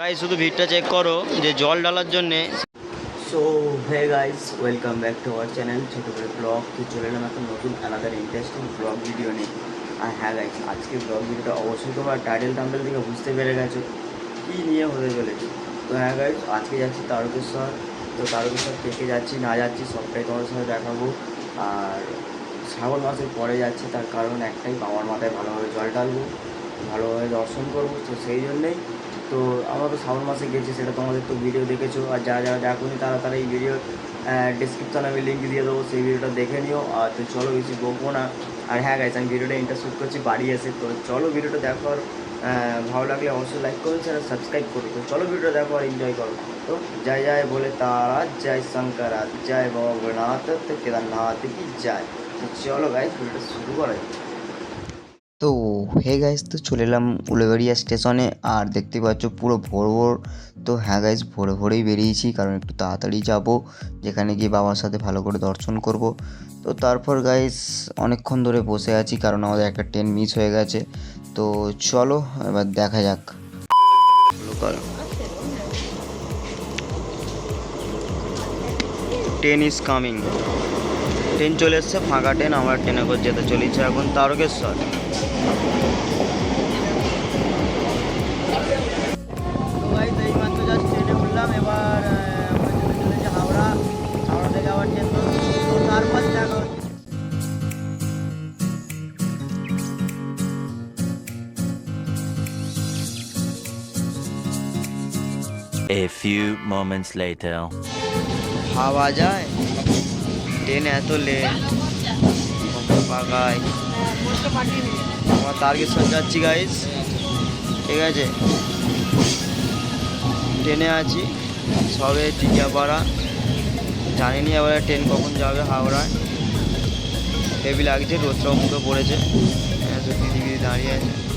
তাই শুধু ভিড়টা চেক করো যে জল ঢালার জন্যে। So hey guys welcome back to our channel ছোটো করে ব্লগ তো চলে এলাম একটা নতুন আলাদার ইন্টারেস্টিং ব্লগ ভিডিও নিয়ে। আর হ্যাঁ গাইস আজকে ব্লগ ভিডিওটা অবশ্যই তোমরা টাইটেল টাম্পেল থেকে বুঝতে পেরে গেছো। কী নিয়ে হতে চলেছে? তো হ্যাঁ গাইস আজকে যাচ্ছি তারকেশ্বর। তো তারকেশ্বর থেকে যাচ্ছি, না যাচ্ছি, সবটাই তোমাদের সাথে দেখাবো। আর শ্রাবণ মাসের পরে যাচ্ছি, তার কারণ একটাই, বাবার মাথায় ভালোভাবে জল ঢালবো, ভালোভাবে দর্শন করব। তো সেই জন্যেই তো আমরা তো শ্রাবণ মাসে গেছি, সেটা তোমাদের তো ভিডিও দেখেছ। আর যারা যারা দেখোনি, তারা তারা এই ভিডিও ডিসক্রিপশানে আমি লিঙ্ক দিয়ে দেবো, সেই ভিডিওটা দেখে নিও। আর তো চলো বেশি বকবো না। আর হ্যাঁ গাইছে আমি ভিডিওটা ইন্টারশ্যুট করছি, বাড়ি এসে। তো চলো ভিডিওটা দেখো আর ভালো লাগলে অবশ্যই লাইক করুন সেটা সাবস্ক্রাইব করুন তো চলো ভিডিওটা দেখো আর এনজয় করো। তো জয় জয় বলে তারা, জয় শঙ্কর, জয় বাবা ভোলেনাথ তো কেদারনাথ কি জয়। তো চলো গাইজ ভিডিওটা শুরু করা যাক। তো হে গাইস তো চলে এলাম উলেবাড়িয়া স্টেশনে আর দেখতে পাচ্ছ পুরো ভোর ভোর। তো হ্যাঁ গাইস ভোরে ভোরেই বেরিয়েছি, কারণ একটু তাড়াতাড়ি যাব, যেখানে গিয়ে বাবার সাথে ভালো করে দর্শন করব। তো তারপর গাইস অনেকক্ষণ ধরে বসে আছি, কারণ আমাদের একটা ট্রেন মিস হয়ে গেছে। তো চলো, এবার দেখা যাক। ট্রেন ইজ কামিং ট্রেন চলে এসছে, ফাঁকা ট্রেন আমরা ট্রেনে করে যেতে চলেছি এখন, তারকেশ্বর। এই মাত্র জাস্ট ট্রেনে উঠলাম এবার আমরা যেতে চলেছি হাওড়া হাওড়া থেকে আবার ট্রেন তো তারপর দেখা হচ্ছে A few moments later. ভাবা যায় ট্রেন এত লেট পাকায় আমরা তারকেশ্বর যাচ্ছি গাইস ঠিক আছে? ট্রেনে আছি। সবে টিকিয়াপাড়া। জানিনি আবার ট্রেন কখন যাবে হাওড়ায়। হেভি লাগছে রোদটাও মুখে পড়েছে। হ্যাঁ, সত্যি দিদি দাঁড়িয়ে আছে।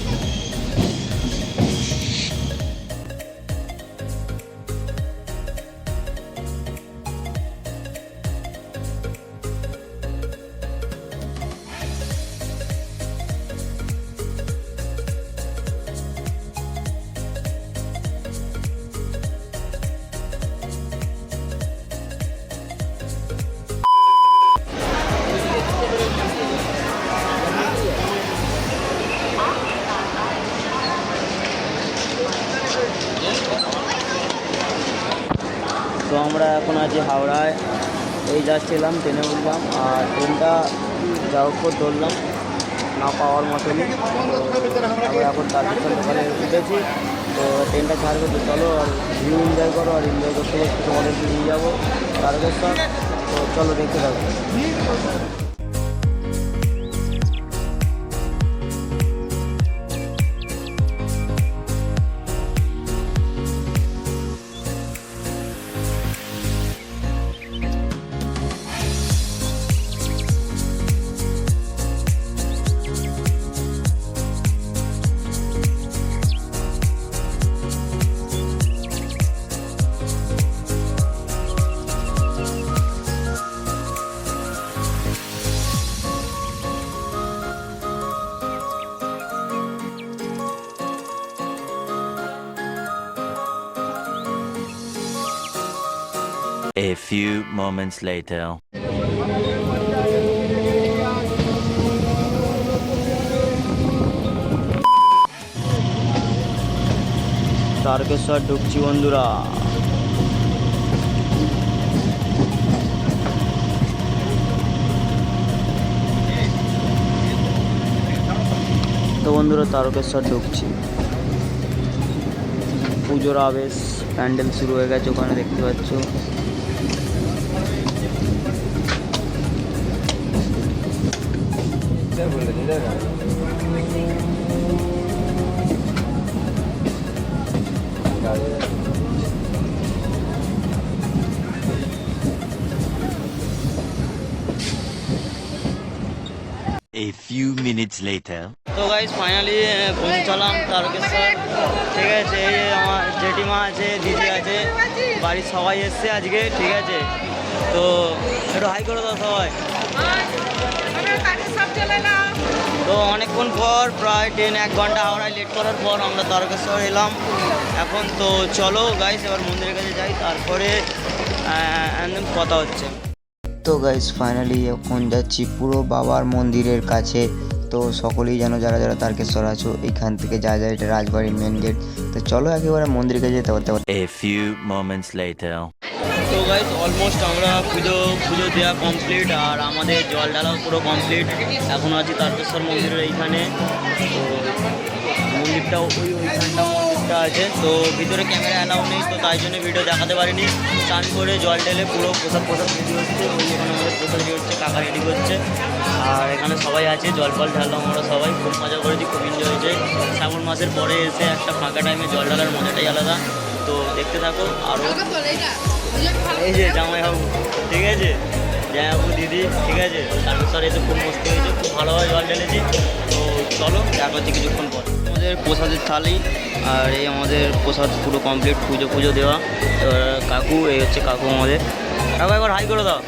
আমরা এখন আছি হাওড়ায়। এই যাচ্ছিলাম ট্রেনে উঠলাম, আর ট্রেনটা যা করে ধরলাম, না পাওয়ার মতনই। আমরা এখন তারপর দোকানে উঠেছি। তো ট্রেনটা ছাড়বে তো চলো, আর ভিউ এনজয় করো, আর এনজয় করতে করতে তোমাদেরকে নিয়ে যাব। তারকেশ্বর তো চলো দেখতে থাকো। A few moments later. Tarakeswar ঢুকছি বন্ধুরা। তো বন্ধুরা, তারকেশ্বর ঢুকছি। পুজোর আবেশ, প্যান্ডেল শুরু হয়ে গেছে, ওখানে দেখতে পাচ্ছ। A few minutes later. তো গাইজ ফাইনালি পৌঁছালাম তারকেশ্বর। ঠিক আছে, এই আমার জেঠিমা আছে, দিদি আছে, বাড়ির সবাই এসছে আজকে, ঠিক আছে। তো, একটু হাই করে দাও সবাই। তো অনেকক্ষণ পর প্রায় ট্রেন এক ঘণ্টা হাওড়ায় লেট করার পর আমরা তারকেশ্বর এলাম। এখন তো চলো গাইস এবার মন্দিরের কাছে যাই তারপরে একদম কথা হচ্ছে। তো গাইস ফাইনালি এখন যাচ্ছি পুরো বাবার মন্দিরের কাছে। তো সকলেই যেন যারা যারা তারকেশ্বর আছো এখান থেকে যা যায় এটা রাজবাড়ির মেন গেট তো চলো একেবারে মন্দিরের কাছে যেতে পারতে তো গাইজ অলমোস্ট আমরা পুজো পুজো দেওয়া কমপ্লিট আর আমাদের জল ঢালাও পুরো কমপ্লিট এখন আছি তারকেশ্বর মন্দিরের এইখানে। তো মন্দিরটাও ওই ওইখানটা মন্দিরটা আছে। তো ভিতরে ক্যামেরা অ্যালাউ নেই তো তাই জন্য ভিডিও দেখাতে পারিনি। স্নান করে জল ঢেলে পুরো প্রসাদ প্রসাদ রেডি হচ্ছে। ওই এখানে আমাদের প্রসাদ রেডি হচ্ছে কাকা রেডি করছে। আর এখানে সবাই আছে জল ফল ঢাললাম আমরা সবাই। খুব মজা করেছি খুব এনজয় হয়েছে। শ্রাবণ মাসের পরে এসে একটা ফাঁকা টাইমে জল ঢালার মজাটাই আলাদা। তো দেখতে থাকো আরও এই যে জামাইবাবু ঠিক আছে? জামাইবাবু দিদি ঠিক আছে? তারপর এসে খুব মস্তি হয়েছে খুব ভালোভাবে জল ঢেলেছি। তো চলো দেখা হচ্ছে কিছুক্ষণ পর। আমাদের প্রসাদের থালি আর এই আমাদের প্রসাদ পুরো কমপ্লিট পুজো পুজো দেওয়া। এবার কাকু, এই হচ্ছে কাকু আমাদের। কাকু, একবার হাই করে দাও।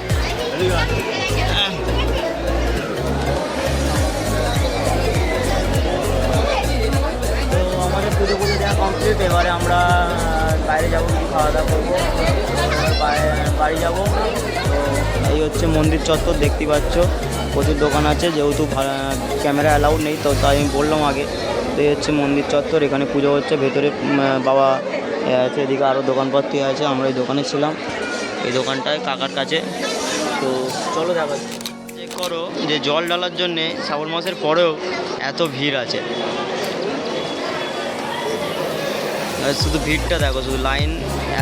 আমাদের পুজো কমপ্লিট এবারে আমরা বাইরে যাব খাওয়া দাওয়া করব। বাড়ি- যাব। তো এই হচ্ছে মন্দির চত্বর, দেখতে পাচ্ছ। প্রচুর দোকান আছে, যেহেতু ক্যামেরা অ্যালাউড নেই, তো তাই আমি বললাম আগে। এই হচ্ছে মন্দির চত্বর, এখানে পুজো হচ্ছে, ভেতরে বাবা আছে, এদিকে আরও দোকানপাতি আছে, আমরা এই দোকানে ছিলাম। এই দোকানটায় কাকার কাছে। তো চলো দেখা চেক করো, যে জল ঢালার জন্যে শ্রাবণ মাসের পরেও এত ভিড় আছে। শুধু ভিড়টা দেখো, শুধু লাইন,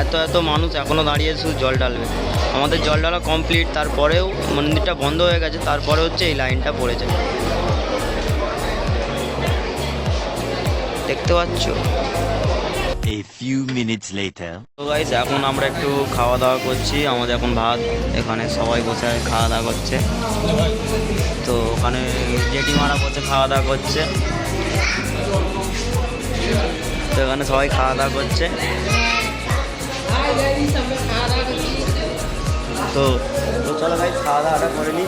এত এত মানুষ এখনও দাঁড়িয়ে শুধু জল ঢালবে। আমাদের জল ঢালা কমপ্লিট তারপরেও মন্দিরটা বন্ধ হয়ে গেছে, তারপরে হচ্ছে এই লাইনটা পড়েছে। দেখতে পাচ্ছ। A few minutes later. তো গাইস এখন আমরা একটু খাওয়া দাওয়া করছি। আমাদের এখন ভাত এখানে সবাই বসে খাওয়া দাওয়া করছে। তো ওখানে জেঠিমারা বসে খাওয়া দাওয়া করছে। তো এখানে সবাই খাওয়া দাওয়া করছে। তো তো চলো ভাই খাওয়া দাওয়াটা করে নিই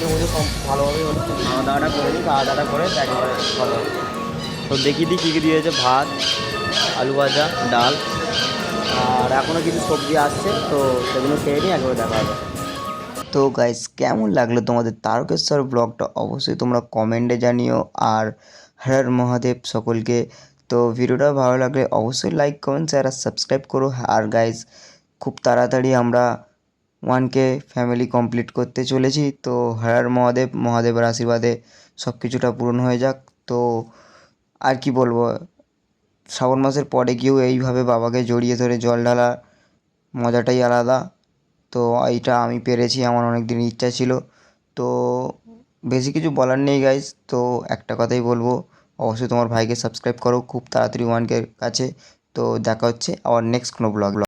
হলো খাওয়া দাওয়াটা করে নিই খাওয়া দাওয়াটা করে একেবারে ভালো তো দেখিয়ে দিই কী কী দিয়েছে, ভাত, আলু ভাজা, ডাল। আর এখনও কিছু সবজি আসছে, তো সেগুলো খেয়ে নিই একবারে দেখা হবে। তো গাইস কেমন লাগল তোমাদের তারকেশ্বর ব্লগটা? অবশ্যই তোমরা কমেন্টে জানিও। আর হর মহাদেব সকলকে, তো ভিডিওটা ভালো লাগলে অবশ্যই লাইক কমেন্ট শেয়ার আর সাবস্ক্রাইব করো। আর গাইস খুব তাড়াতাড়ি আমরা ওয়ানকে ফ্যামিলি কমপ্লিট করতে চলেছি। তো হর মহাদেব, মহাদেবের আশীর্বাদে সব কিছুটা পূরণ হয়ে যাক। তো আর কি বলব? শ্রাবণ মাসের পরে গিয়েও এইভাবে বাবাকে জড়িয়ে ধরে জল ঢালা, মজাটাই আলাদা। তো এইটা আমি পেরেছি, আমার অনেক দিন ইচ্ছা ছিল। তো বেশি কিছু বলার নেই গাইজ তো একটা কথাই বলব, অবশ্যই তোমার ভাইকে সাবস্ক্রাইব করো, খুব তাড়াতাড়ি ওয়ানকে কাছে। তো দেখা হচ্ছে আবার নেক্সট কোনো ব্লগ